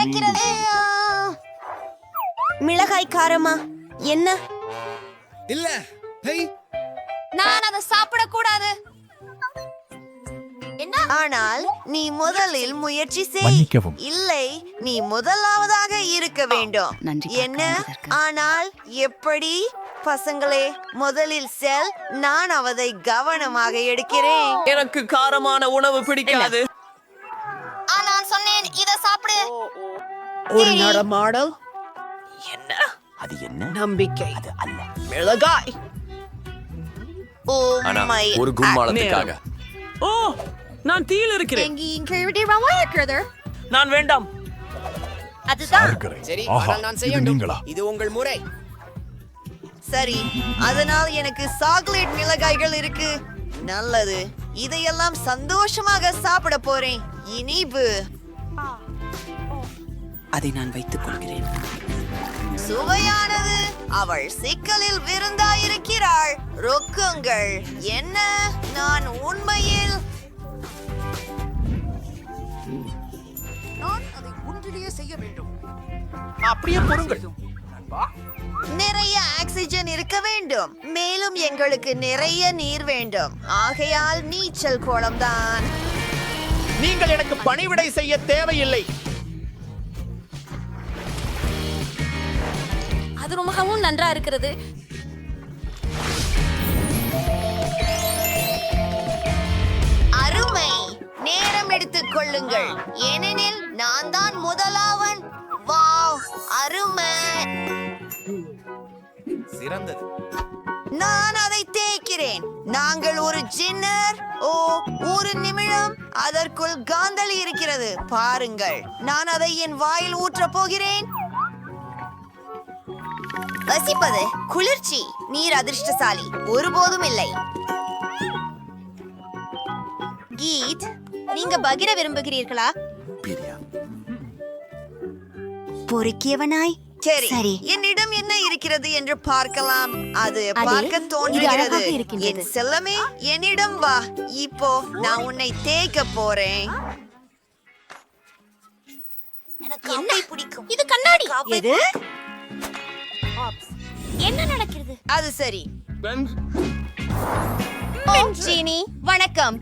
இருக்கிறது மிளகாய் காரமா என்ன? இல்ல ஹெய். நான் அதை சாப்பிடக்கூடாது. என்ன? ஆனால் நீ முதலில் முயற்சி செய். இல்லை நீ முதலாவதாக இருக்க வேண்டும். என்ன? ஆனால் எப்படி? பசங்களே முதலில் செல். நான் அவதை கவனமாக எடுக்கிறேன். எனக்கு காரமான உணவு பிடிக்காது. நான் சொன்னேன் இத சாப்பிடு. ஒரு நடமாடல் என்ன? அது என்ன? நம்பிக்கை. அது அல்ல. மிளகாய். ஓ ஆனா மை ஒரு கும்மாளத்துக்காக ஓ நான் தீயில் இருக்கிறேன். இருக்கிறது நான் வேண்டாம். அதுதான். சரி ஆனால் நான் நீங்களா? இது உங்கள் முறை. சரி அதனால் எனக்கு சாக்லேட் மிளகாய்கள் இருக்கு. நல்லது. இதையெல்லாம் சந்தோஷமாக சாப்பிட போறேன். இனிப்பு. அதை நான் வைத்துக் கொள்கிறேன். சுவையானது. அவள் சிக்கலில் விருந்தாயிருக்கிறாள். ரொக்குங்கள். என்ன? நான் உண்மையில் நான் அதை ஒன்றிலேயே செய்ய வேண்டும். அப்படியே பொறுங்கள். நிறைய ஆக்சிஜன் இருக்க வேண்டும். மேலும் எங்களுக்கு நிறைய நீர் வேண்டும். ஆகையால் நீச்சல் குளம்தான் நீங்கள் எனக்கு பணிவிடை செய்ய தேவையில்லை. அது ரொம்பவும் நன்றா இருக்கிறது. அருமை. நேரம் எடுத்துக் கொள்ளுங்கள். ஏனெனில் நான் தான் முதலாவன். வாவ் அருமை. சிறந்தது. நான் அதை தேய்க்கிறேன். நாங்கள் ஒரு ஜின்னர். ஓ ஒரு நிமிடம். அதற்குள் காந்தளி இருக்கிறது. பாருங்கள். நான் அதை என் வாயில் ஊற்றப் போகிறேன். வசிப்பது குளிர்ச்சி நீர் அதிர்ஷ்டசாலி. ஒருபோதும் இல்லை கீத் நீங்க பகிர விரும்புகிறீர்களா? பிரியா. பொறுக்கியவனாய்? சரி சரி. என்னிடம் என்ன இருக்கிறது என்று பார்க்கலாம். அது பார்க்க தோன்றுகிறது. என் செல்லமே என்னிடம் வா. இப்போ நான் உன்னை தேய்க்க போறேன். என்ன? பிடிக்கும். இது கண்ணாடி. என்ன நடக்கிறது? அது சரி. ஜீனி வணக்கம்.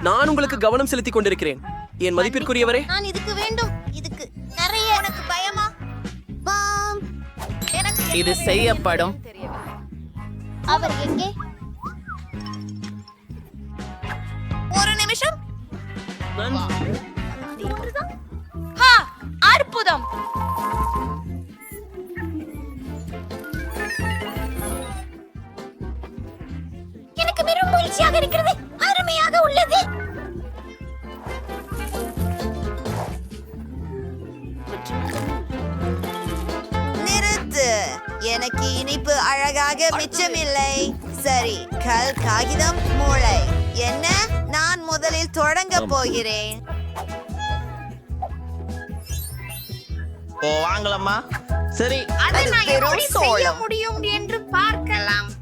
நான் உங்களுக்கு கவனம் செலுத்திக் கொண்டிருக்கிறேன். என் மதிப்பிற்குரியவரே. நான் இதுக்கு வேண்டும். இதுக்கு நிறைய உனக்கு பயமா? பாம். எனக்கு இது செய்யப்படும். அவர் எங்கே? ஒரு நிமிஷம். ஹா அற்புதம். மகிழ்ச்சியாக இருக்கிறது. அருமையாக உள்ளது. நிறுத்து. எனக்கு இனிப்பு அழகாக மிச்சமில்லை. சரி கல் காகிதம் மூளை. என்ன? நான் முதலில் தொடங்க போகிறேன். ஓ வாங்கலாமா சரி அது வெறும் சோளம். முடியும் என்று பார்க்கலாம்.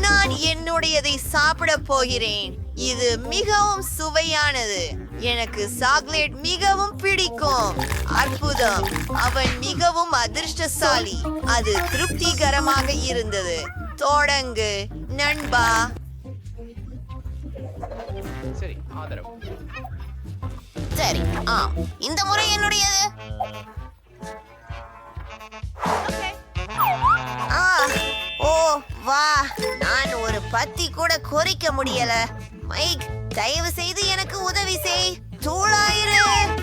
நான் என்னுடையதை சாப்பிட போகிறேன். இது மிகவும் சுவையானது. எனக்கு சாக்லேட் மிகவும் பிடிக்கும். அற்புதம். அவன் மிகவும் அதிர்ஷ்டசாலி. அது திருப்திகரமாக இருந்தது. தொடங்கு. நண்பா. சரி ஆதரவு. சரி ஆம். இந்த முறை என்னுடையது? ஆ. ஓ வா. பத்தி கூட குறைக்க முடியல. மைக் தயவு செய்து எனக்கு உதவி செய். தூளாயிரு.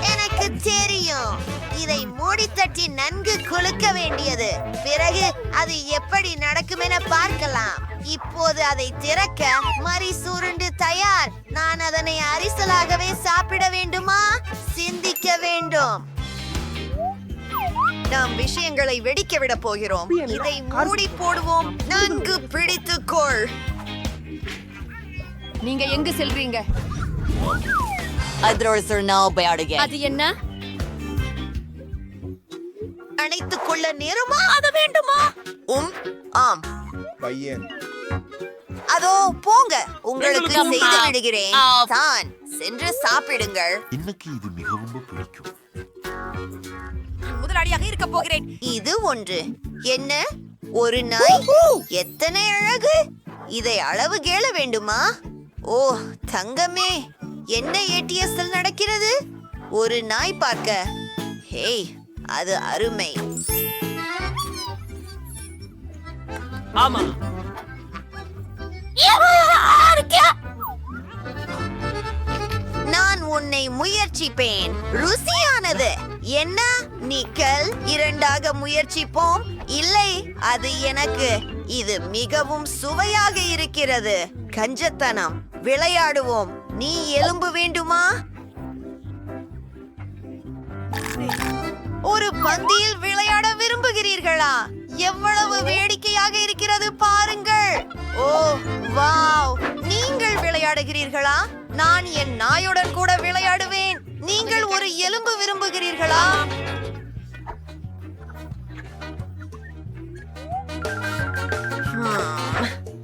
எனக்கு தெரியும். இதை மூடி தட்டி நன்கு குலுக்க வேண்டியது. பிறகு அது எப்படி நடக்கும் என பார்க்கலாம். இப்போது அதை திறக்க மறி சுருண்டு தயார். நான் அதனை அரிசலாகவே சாப்பிட வேண்டுமா? சிந்திக்க வேண்டும். நாம் விஷயங்களை வெடிக்க விட போகிறோம். இதை மூடி போடுவோம். நன்கு பிடித்துக்கொள். நீங்க எங்க செல்றீங்க? அது என்ன? அணைத்துக் கொள்ள நேரமா? அது வேண்டுமா? உம் ஆம். பையன். அதோ போங்க. உங்களுக்கு செய்து. விடுகிறேன். தான் சென்று சாப்பிடுங்கள். எனக்கு இது மிகவும் பிடிக்கும். முதலாளியாக இருக்க போகிறேன். இது ஒன்று. என்ன? ஒரு நாய்? எத்தனை அழகு? இதை அளவு கேள வேண்டுமா? ஓ தங்கமே. என்ன ஏடிஎஸ்எல் நடக்கிறது? ஒரு நாய் பார்க்க. ஹேய் அது அருமை. ஆமா. நான் உன்னை முயற்சிப்பேன். ருசியானது. என்ன நிக்கல்? இரண்டாக முயற்சிப்போம்? இல்லை அது எனக்கு. இது மிகவும் சுவையாக இருக்கிறது. கஞ்சத்தனம். விளையாடுவோம். நீ எலும்பு வேண்டுமா? ஒரு பந்தியில் விளையாட விரும்புகிறீர்களா? எவ்வளவு வேடிக்கையாக இருக்கிறது பாருங்கள். Oh wow. நீங்கள் விளையாடுகிறீர்களா? நான் என் நாயுடன் கூட விளையாடுவேன். நீங்கள் ஒரு எலும்பு விரும்புகிறீர்களா?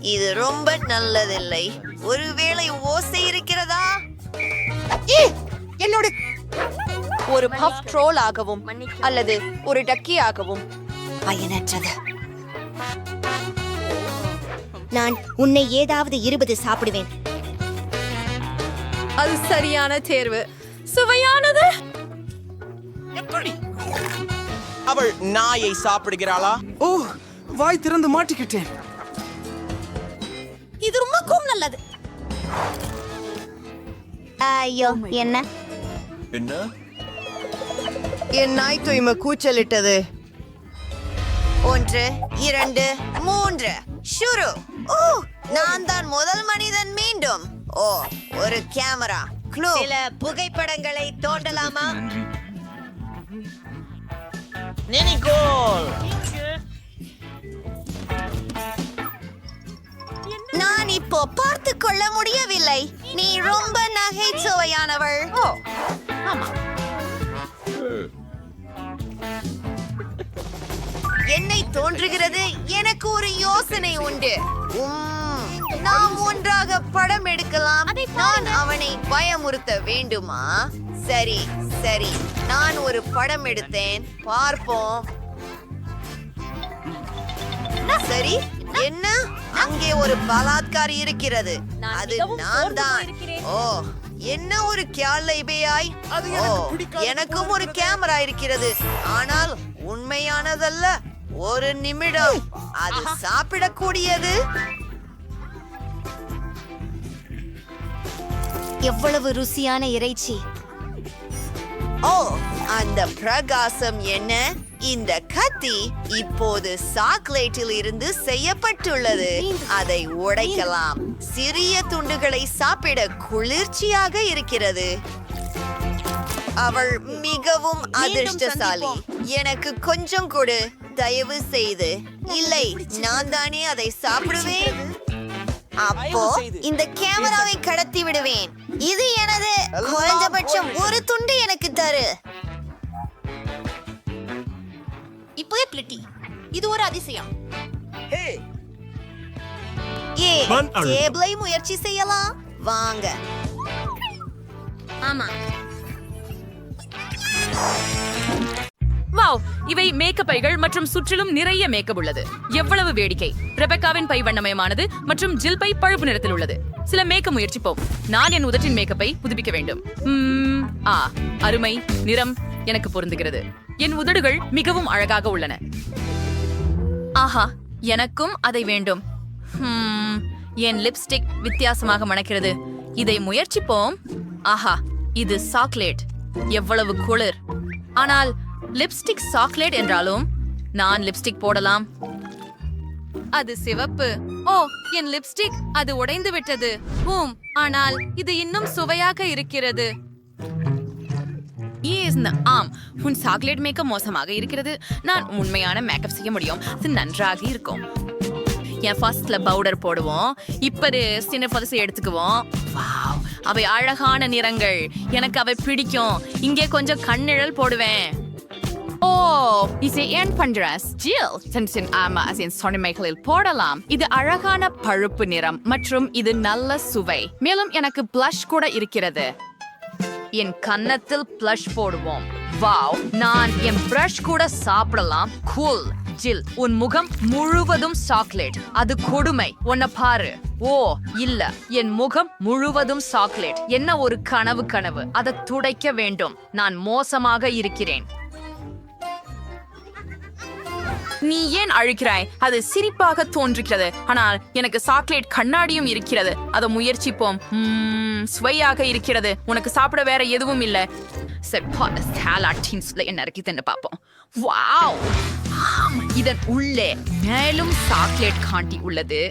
இது ரொம்ப நல்லதில்லை. ஒருவேளை ஓசை இருக்கிறதா? என்னோட ஒரு பஃப் ட்ரோல் ஆகவும் அல்லது ஒரு டக்கி ஆகவும். பயனற்றது. நான் உன்னை ஏதாவது இருபது சாப்பிடுவேன். அது சரியான தேர்வு. சுவையானது? அவள் நாயை சாப்பிடுகிறாளா? ஓ வாய் திறந்து மாட்டிக்கிட்டேன். இது ரொம்பக்கும் நல்லது. ஐயோ என்ன? என்ன? என் நாய் தூய்மை கூச்சலிட்டது. ஒன்று இரண்டு மூன்று. ஷுரு. ஓ நான் தான் முதல் மனிதன் மீண்டும். ஓ ஒரு கேமரா. க்ளூ சில புகைப்படங்களை தோண்டலாமா? நினிகோல். நான் இப்போ பார்த்து கொள்ள முடியவில்லை. நீ ரொம்ப நகைச்சுவையானவள். ஓ என்னை தோன்றுகிறது எனக்கு ஒரு யோசனை உண்டு. உம், நாம் ஒன்றாக படம் எடுக்கலாம். நான் அவனை பயமுறுத்த வேண்டுமா? சரி சரி. நான் ஒரு படம் எடுத்தேன். பார்ப்போம். சரி என்ன? அங்கே ஒரு பலாத்காரி இருக்கிறது. அது நான் தான். ஓ என்ன ஒரு கியாலை பேயாய் ஓ எனக்கும் ஒரு கேமரா இருக்கிறது. ஆனால் உண்மையானதல்ல. ஒரு நிமிடம். அது சாப்பிடக்கூடியது. எவ்வளவு ருசியான இறைச்சி? ஓ அந்த பிரகாசம் என்ன? இந்த கத்தி இப்போது சாக்லேட்டில் இருந்து செய்யப்பட்டுள்ளது அதை உடைக்கலாம். சிறிய துண்டுகளை சாப்பிட குளிர்ச்சியாக இருக்கிறது. அவள் மிகவும் அதிர்ஷ்டசாலி. எனக்கு கொஞ்சம் கொடு. தயவு செய்து. இல்லை நான் தானே அதை சாப்பிடுவேன். அப்போ இந்த கேமராவை கடத்தி விடுவேன். இது எனது குறைஞ்சபட்சம் ஒரு துண்டு எனக்கு தரு. இப்போதே பிளிட்டி. இது ஒரு அதிசயம். ஏ டேபிளை முயற்சி செய்யலாம். வாங்க. ஆமா. வாவ் இவை மேக்கப் பைகள் மற்றும் சுற்றிலும் நிறைய மேக்கப் உள்ளது. எவ்வளவு வேடிக்கை. ரெபெக்காவின் பை வண்ணமயமானது மற்றும் ஜில் பை பழுப்பு நிறத்தில் உள்ளது. சில மேக்கப் முயற்சிப்போம். நான் என் உதட்டின் மேக்கப்பை புதுப்பிக்க வேண்டும். ஆ அருமை நிறம் எனக்கு பொருந்துகிறது. என் உதடுகள் மிகவும் அழகாக உள்ளன. ஆஹா எனக்கும் அதை வேண்டும். என் லிப்ஸ்டிக் வித்தியாசமாக மணக்கிறது. இதை முயற்சிப்போம். ஆஹா இது சாக்லேட் எவ்வளவு குளிர். ஆனால் லிப்ஸ்டிக் சாக்லேட் என்றாலும் நான் லிப்ஸ்டிக் போடலாம். அது சிவப்பு. ஓ என் லிப்ஸ்டிக் அது உடைந்து விட்டது. ஹூம் ஆனால் இது இன்னும் சுவையாக இருக்கிறது. ஆம். உன் சாக்லேட் மேக்கப் மோசமாக இருக்கிறது. நான் உண்மையான மேக்கப் செய்ய முடியும். அது நன்றாக இருக்கும். என் ஃபர்ஸ்ட்ல பவுடர் போடுவோம். இப்பது சின்ன பதசை எடுத்துக்குவோம். வாவ் அவை அழகான நிறங்கள். எனக்கு அவை பிடிக்கும். இங்கே கொஞ்சம் கண்ணிழல் போடுவேன். ஓ இசை ஏன் பண்றாஸ் ஜில் சென்சின் ஆமா அசின் சொனிமைகளில் போடலாம். இது அழகான பழுப்பு நிறம் மற்றும் இது நல்ல சுவை. மேலும் எனக்கு ப்ளஷ் கூட இருக்கிறது. என் கன்னத்தில் ப்ளஷ் போடுவோம். வாவ் நான் என் பிரஷ் கூட சாப்பிடலாம். கூல் ஜில் உன் முகம் முழுவதும் சாக்லேட் அது கொடுமை. உன்னை பாரு. ஓ இல்ல. என் முகம் முழுவதும் சாக்லேட் என்ன ஒரு கனவு கனவு. அதை துடைக்க வேண்டும். நான் மோசமாக இருக்கிறேன். நீ ஏன் அழுகிறாய்? அது சிரிப்பாக தோன்றுகிறது. ஆனால் எனக்கு சாக்லேட் கண்ணாடியும் இருக்கிறது. அதை முயற்சிப்போம். சுவையாக இருக்கிறது. உனக்கு சாப்பிட வேற எதுவும் இல்ல. சரி சாலாட்டின்ஸ்ல என்ன இருக்குதுன்னு பார்ப்போம். வாவ்! இதன் உள்ளே மேலும் சாக்லேட் காண்டி உள்ளது.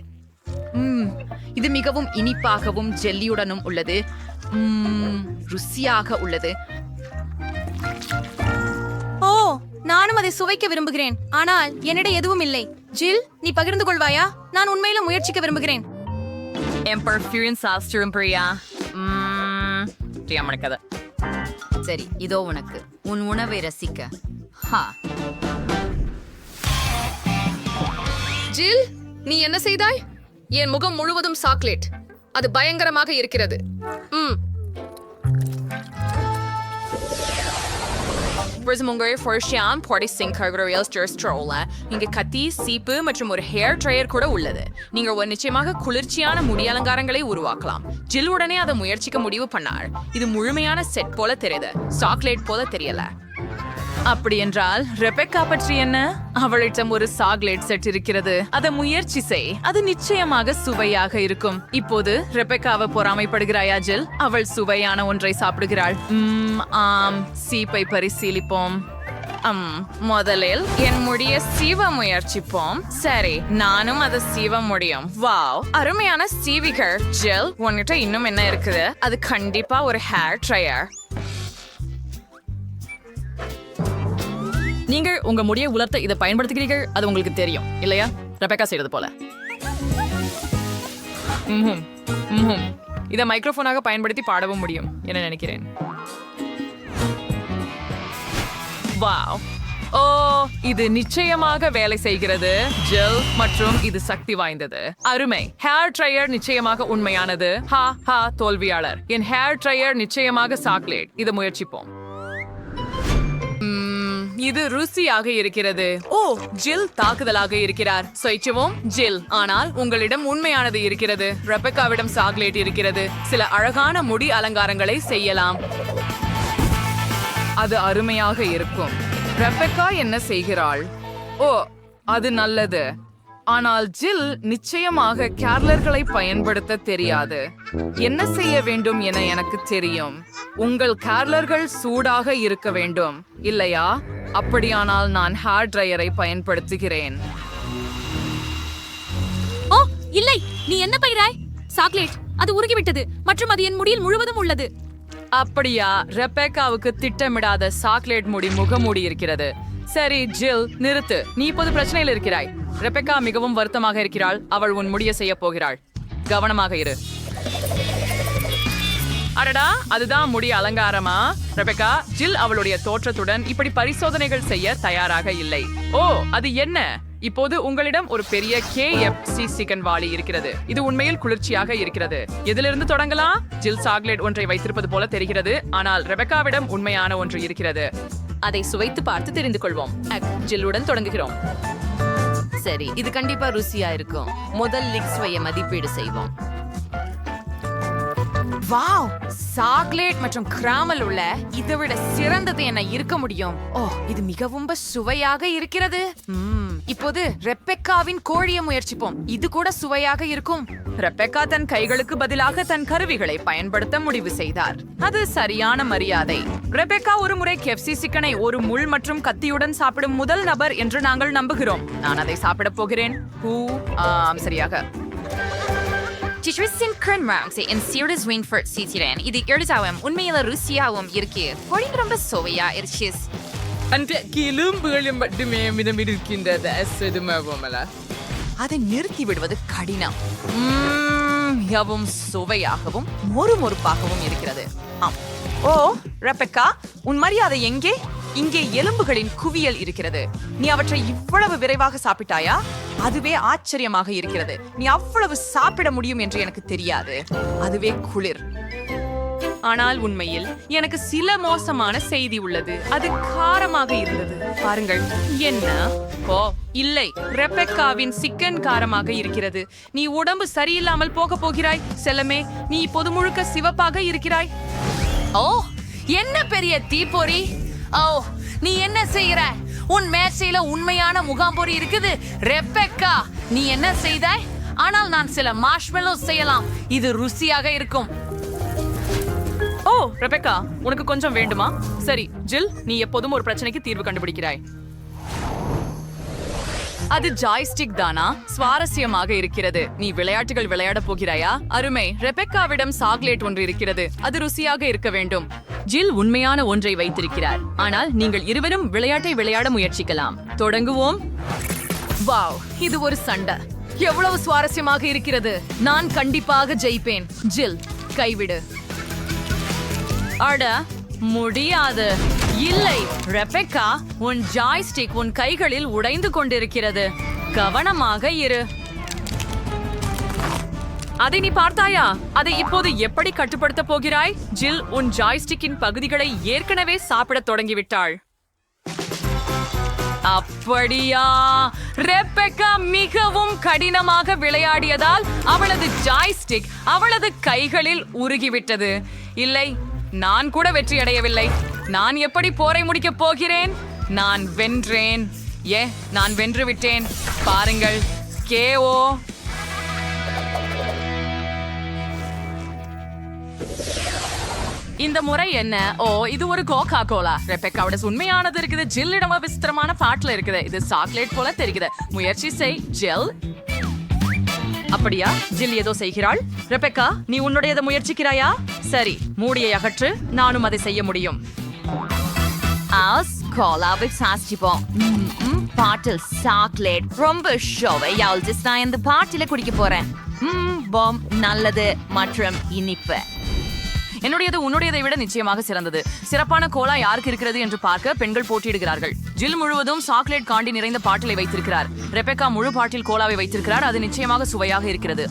இது மிகவும் இனிப்பாகவும் ஜெல்லியுடனும் உள்ளது. ருசியாக உள்ளது. நானும் அதை சுவைக்க விரும்புகிறேன். ஆனால் என்னிடம் எதுவும் இல்லை. ஜில் நீ பகிர்ந்து கொள்வாயா? நான் உண்மையில முயற்சிக்க விரும்புகிறேன். என் பர்ஃபியூன் சாஸ்திரம் பிரியா. பிரியா மணக்கதை சரி இதோ உனக்கு. உன் உணவை ரசிக்க. ஹா. ஜில் நீ என்ன செய்தாய்? என் முகம் முழுவதும் சாக்லேட். அது பயங்கரமாக இருக்கிறது. ம். உங்கள் ஃபர்ஷியாம் சிங் சிங்க் ரியல் ஸ்ட்ரோல இங்க கத்தி சீப்பு மற்றும் ஒரு ஹேர் ட்ரையர் கூட உள்ளது. நீங்க ஒரு நிச்சயமாக குளிர்ச்சியான முடி அலங்காரங்களை உருவாக்கலாம். ஜில் உடனே அதை முயற்சிக்க முடிவு பண்ணார். இது முழுமையான செட் போல தெரியுது. சாக்லேட் போல தெரியல. அப்படி என்றால் ரெபெக்கா பற்றி என்ன? அவளிடம் ஒரு சாக்லேட் செட் இருக்கிறது. அதை முயற்சி செய். அது நிச்சயமாக சுவையாக இருக்கும். இப்போது ரெபெக்காவை பொறாமைப்படுகிறாயா ஜில் அவள் சுவையான ஒன்றை சாப்பிடுகிறாள். உம் ஆம். சீப்பை பரிசீலிப்போம். அம், முதலில் என் முடிய சீவ முயற்சிப்போம். சரி நானும் அதை சீவ முடியும். வாவ் அருமையான சீவிகள். ஜெல் உன்கிட்ட இன்னும் என்ன இருக்குது? அது கண்டிப்பா ஒரு ஹேர் ட்ரையர். நீங்கள் உங்க முடியை உலர்த்த இதை பயன்படுத்துகிறீர்கள் அது உங்களுக்கு தெரியும் இல்லையா? ரெபேக்கா செய்யறது போல. இதை மைக்ரோஃபோனாக பயன்படுத்தி பாடவும் முடியும் என நினைக்கிறேன். வாவ். ஓ இது நிச்சயமாக வேலை செய்கிறது. ஜெல் மற்றும் இது சக்தி வாய்ந்தது. அருமை. ஹேர் ட்ரையர் நிச்சயமாக உண்மையானது. ஹா ஹா தோல்வியாளர். என் ஹேர் ட்ரையர் நிச்சயமாக சாக்லேட். இதை முயற்சிப்போம். இது ருசியாக இருக்கிறது. ஓ ஜில் தாக்குதலாக இருக்கிறார். சொய்ச்சுவோம் ஜில். ஆனால் உங்களிடம் உண்மையானது இருக்கிறது. ரெபெக்காவிடம் சாக்லேட் இருக்கிறது. சில அழகான முடி அலங்காரங்களை செய்யலாம். அது அருமையாக இருக்கும். ரெபெக்கா என்ன செய்கிறாள்? ஓ அது நல்லது. ஆனால் ஜில் நிச்சயமாக கேர்லர்களை பயன்படுத்த தெரியாது. என்ன செய்ய வேண்டும் என எனக்கு தெரியும். உங்கள் கேர்லர்கள் சூடாக இருக்க வேண்டும். இல்லையா? அப்படியானால் நான் ஹேர் ட்ரையரை பயன்படுத்துகிறேன். ஓ இல்லை நீ என்ன பயிராய்? சாக்லேட் அது உருகிவிட்டது மற்றும் அது என் முடியில் முழுவதும் உள்ளது. அப்படியா ரெபேக்காவுக்கு திட்டமிடாத சாக்லேட் முடி முகமூடி இருக்கிறது சரி ஜில் நிறுத்து நீ இப்போது பிரச்சனையில் இருக்கிறாய். ரெபெக்கா மிகவும் வருத்தமாக இருக்கிறாள் அவள் உன் முடிய செய்ய போகிறாள். கவனமாக இரு. அடடா அதுதான் முடி அலங்காரமா? ரெபெக்கா ஜில் அவளுடைய தோற்றத்துடன் இப்படி பரிசோதனைகள் செய்ய தயாராக இல்லை. ஓ அது என்ன? இப்போது உங்களிடம் ஒரு பெரிய கே எஃப் சி சிக்கன் வாளி இருக்கிறது. இது உண்மையில் குளிர்ச்சியாக இருக்கிறது. எதிலிருந்து தொடங்கலாம்? ஜில் சாக்லேட் ஒன்றை வைத்திருப்பது போல தெரிகிறது. ஆனால் ரெபெக்காவிடம் உண்மையான ஒன்று இருக்கிறது. அதை சுவைத்து பார்த்து தெரிந்து கொள்வோம். ஜில்லுடன் தொடங்குகிறோம். சரி இது கண்டிப்பா ருசியா இருக்கும். முதல் லிக்ஸ் மதிப்பீடு செய்வோம். வாவ்! சாக்லேட் மற்றும் கிராமல் உள்ள இதை விட சிறந்தது என்ன இருக்க முடியும்? ஓ இது மிகவும் சுவையாக இருக்கிறது. இப்போது ரெப்பெக்காவின் கோழியை முயற்சிப்போம். இது கூட சுவையாக இருக்கும். ரெப்பெக்கா தன் கைகளுக்கு பதிலாக தன் கருவிகளை பயன்படுத்த முடிவு செய்தார். அது சரியான மரியாதை. ரெபெக்கா ஒரு முறை கெப்சி சிக்கனை ஒரு முள் மற்றும் கத்தியுடன் சாப்பிடும் முதல் நபர் என்று நாங்கள் நம்புகிறோம். நான் அதை சாப்பிடப் போகிறேன். ஹூ ஆம் சரியாக Titristin Kernmarks in Sirius Wingford Cityren, இது எழுதாவும் உண்மையில ருசியாவும் இருக்கு பொடி ரொம்ப சுவையா இருந்துச்சு அந்த கிளும்புகளும் மட்டுமே மிதம் இருக்கின்றது அசதுமாவோமல அதை நிறுத்தி விடுவது கடினம் ம்ம், மிகவும் சுவையாகவும் மொறுமொறுப்பாகவும் இருக்கிறது ஆம் ஓ ரெபெக்கா உன் மரியாதை எங்கே இங்கே எலும்புகளின் குவியல் இருக்கிறது. நீ அவற்றை இவ்வளவு விரைவாக சாப்பிட்டாயா? அதுவே ஆச்சரியமாக இருக்கிறது. நீ அவ்வளவு சாப்பிட முடியும் என்று எனக்கு தெரியாது. அதுவே குளிர். ஆனால் உண்மையில் எனக்கு சில மோசமான செய்தி உள்ளது. அது காரமாக இருந்தது. பாருங்கள். என்ன? ஓ இல்லை. ரெபெக்காவின் சிக்கன் காரமாக இருக்கிறது. நீ உடம்பு சரியில்லாமல் போக போகிறாய். செல்லமே நீ இப்போது முழுக்க சிவப்பாக இருக்கிறாய். ஓ என்ன பெரிய தீப்பொறி? ஓ நீ என்ன செய்யற உன் மேசையில உண்மையான முகாம்பொறி இருக்குது. ரெபெக்கா நீ என்ன செய்தாய்? ஆனால் நான் சில மார்ஷ்மெல்லோ செய்யலாம். இது ருசியாக இருக்கும். ஓ ரெபெக்கா உனக்கு கொஞ்சம் வேண்டுமா? சரி ஜில் நீ எப்போதும் ஒரு பிரச்சனைக்கு தீர்வு கண்டுபிடிக்கிறாய். அது ஜாய்ஸ்டிக் தானா? சுவாரஸ்யமாக இருக்கிறது. நீ விளையாட்டுகள் விளையாட போகிறாயா? அருமை. ரெபெக்காவிடம் சாக்லேட் ஒன்று இருக்கிறது. அது ருசியாக இருக்க வேண்டும். ஜில் உண்மையான ஒன்றை வைத்திருக்கிறார். ஆனால் நீங்கள் இருவரும் விளையாட்டை விளையாட முயற்சிக்கலாம். தொடங்குவோம். வாவ் இது ஒரு சண்டை. எவ்வளவு சுவாரஸ்யமாக இருக்கிறது. நான் கண்டிப்பாக ஜெயிப்பேன். ஜில் கைவிடு. அட முடியாது. இல்லை ரெபெக்கா உன் ஜாய்ஸ்டிக் உன் கைகளில் உடைந்து கொண்டிருக்கிறது. கவனமாக இரு. அதை நீ பார்த்தாயா? அதை இப்போது எப்படி கட்டுப்படுத்த போகிறாய்? ஜில் உன் ஜாய்ஸ்டிக்கின் பகுதிகளை ஏற்கனவே சாப்பிடத் தொடங்கிவிட்டாள். அப்படியா? ரெபெக்கா மிகவும் கடினமாக விளையாடியதால் அவளது ஜாய்ஸ்டிக் அவளது கைகளில் உருகிவிட்டது. இல்லை நான் கூட வெற்றி அடையவில்லை. நான் எப்படி போரை முடிக்கப் போகிறேன்? நான் வென்றேன். ஏ நான் வென்று விட்டேன். பாருங்கள் கேஓ இந்த முறை என்ன? ஓ இது ஒரு கோகா கோலா ரெபெக்காவோட உண்மையானது இருக்குது ஜில்லிடமா விசித்திரமான பாட்டுல இருக்குது. இது சாக்லேட் போல தெரியுது. முயற்சி செய். ஜெல். அப்படியா? ஜில் ஏதோ செய்கிறாள். ரெபெக்கா நீ உன்னுடையதை முயற்சிக்கிறாயா? சரி மூடியை அகற்று. நானும் அதை செய்ய முடியும். ஆஸ் கோலாவை சாஸ்டிப்போம் பாட்டில் சாக்லேட். ரொம்ப ஷோவை ஜஸ்ட் நான் இந்த பாட்டில குடிக்க போறேன். பாம். நல்லது. மற்றும் இனிப்பு. என்னுடையது உன்னுடையதை விட நிச்சயமாக சிறந்தது. சிறப்பான கோலா யாருக்கு இருக்கிறது என்று பார்க்க பெண்கள் போட்டியிடுகிறார்கள். ஜில் முழுவதும் சாக்லேட் காண்டி நிறைந்த பாட்டிலை வைத்திருக்கிறார். ரெபெக்கா முழு பாட்டில் கோலாவை வைத்திருக்கிறார். அது நிச்சயமாக சுவையாக இருக்கிறது.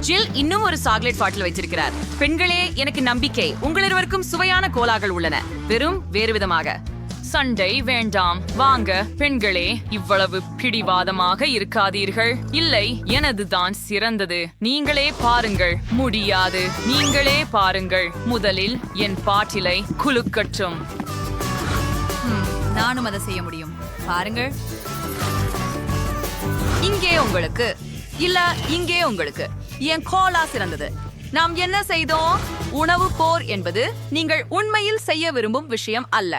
ஜில் இன்னும் ஒரு சாக்லேட் பாட்டில் வைத்திருக்கிறார். பெண்களே எனக்கு நம்பிக்கை. உங்களிருவருக்கும் சுவையான கோலாகள் உள்ளன. வெறும் வேறு விதமாக. சண்டை வேண்டாம். வாங்க பெண்களே இவ்வளவு பிடிவாதமாக இருக்காதீர்கள். இல்லை எனதுதான் சிறந்தது. நீங்களே பாருங்கள். முடியாது. நீங்களே பாருங்கள். முதலில் என் பாட்டிலை குலுக்கட்டும். நானும் அதை செய்ய முடியும். பாருங்கள். இங்கே உங்களுக்கு. இல்ல இங்கே உங்களுக்கு. என் கோலா சிறந்தது. நாம் என்ன செய்தோம்? உணவு போர் என்பது நீங்கள் உண்மையில் செய்ய விரும்பும் விஷயம் அல்ல.